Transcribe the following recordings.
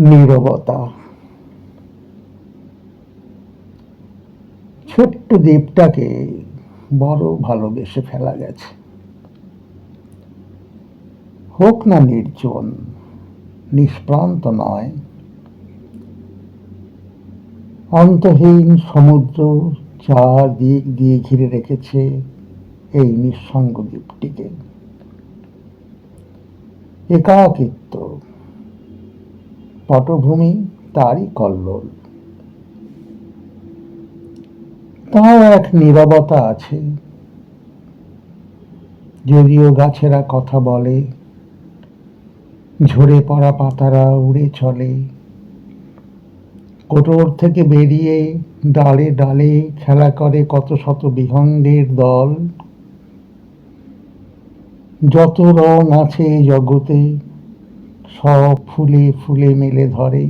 নীরবতা। ছোট্ট দ্বীপটাকে বড় ভালোবেসে ফেলা গেছে। হোক না নির্জন, নিষ্প্রান্ত নয়, অন্তহীন সমুদ্র চার দিক দিয়ে ঘিরে রেখেছে এই নিঃসঙ্গ দ্বীপটিকে। একাকিত্ব পটভূমি তারই কল্লোল। তাও এক নীরবতা আছে। যদিও গাছেরা কথা বলে, ঝরে পড়া পাতারা উড়ে চলে। কোটর থেকে বেরিয়ে ডালে ডালে খেলা করে কত শত বিহঙ্গের দল। যত রং আছে জগতে সব ফুলে ফুলে মেলে ধরে,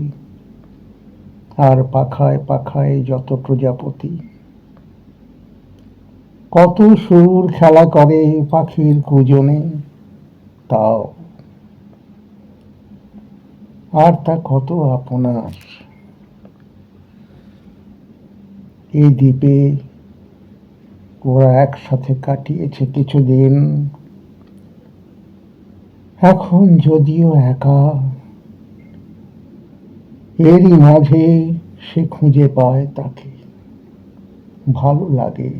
আর পাখায় পাখায় যত প্রজাপতি। কত সুর খেলা করে পাখির কুজনে, তাও। আর তা কত আপনার? এই দ্বীপে ওরা একসাথে কাটিয়েছে কিছুদিন এখন যদিও একা, এরই মাঝে সে খুঁজে পায় তাকে। ভালো লাগে।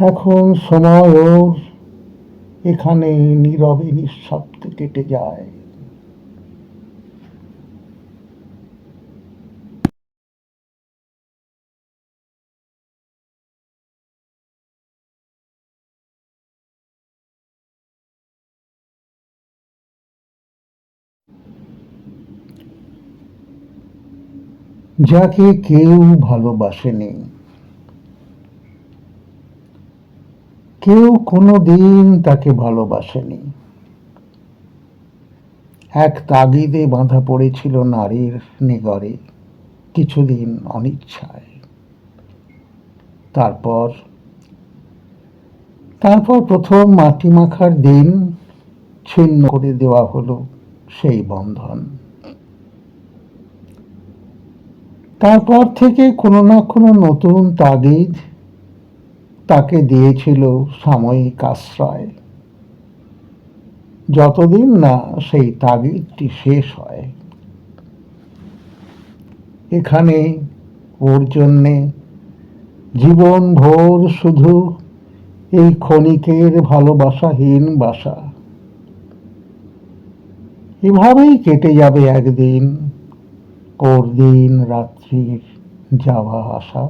এখন সময় ওর এখানে নীরবে নিঃশব্দে কেটে যায়। যাকে কেউ ভালোবাসেনি। কেউ কোনো দিন তাকে ভালোবাসেনি। এক তাগিদে বাঁধা পড়েছিল নারীর নিগরে কিছুদিন অনিচ্ছায়। তারপর তারপর প্রথম মাটি মাখার দিন ছিন্ন করে দেওয়া হলো সেই বন্ধন। তারপর থেকে কোনো না কোনো নতুন তাগিদ তাকে দিয়েছিল সাময়িক আশ্রয়। যতদিন না সেই তাগিদটি শেষ হয়। এখানে ওর জন্যে জীবন ভোর শুধু এই ক্ষণিকের ভালোবাসাহীন বাসা। এভাবেই কেটে যাবে একদিন ওর দিন রাত্রির যাওয়া আসা।